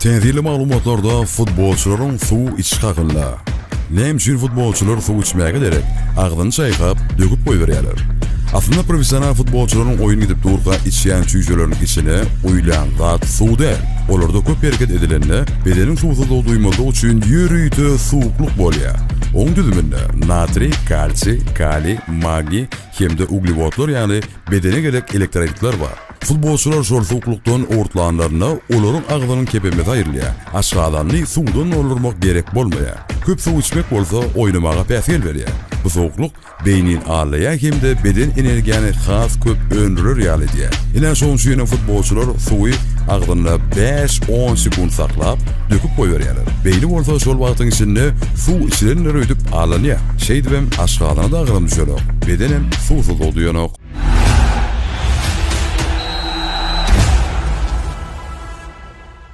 Tenzili maglumatlarda futbolçularyň suw içi hakynda. Üçin futbolçular suw içmäge gerek? Agdyny çaýkap, döküp goýberýärler. Aslında professional futbolçularyň oýun gidip durga içýän çüýjeleriň içine uýlan zat suw däl. Olarda köp hereket edilende bedeniň suwsuzlygy duýmagy üçin ýürüýte suwukluk bolýar. Oň düzüminde natri, kalsi, kali, magi hemde uglevodlar ýani bedene gerek elektrolitler bar. Futbolçular şol suwuklukdan ortlanlaryna olaryň agdynyň kepemeti aýrylýar. Aşgalanny suwdan olurmak gerek bolmaýar. Köp suw içmek bolsa oýnamaga päsgel berýär. Bu soğukluk beynin ağlaya hem de beden energiýany has köp öndürür ýaly diýär. Inen şoň şeýle futbolçular suwy agdyna 5-10 sekund saklap döküp goýberýärler. Beyni bolsa şol wagtyň içinde suw içilen öýdüp alanýar. Şeýdibem aşgalana da agyrym düşerok. Bedenem suwsuz bolýanok.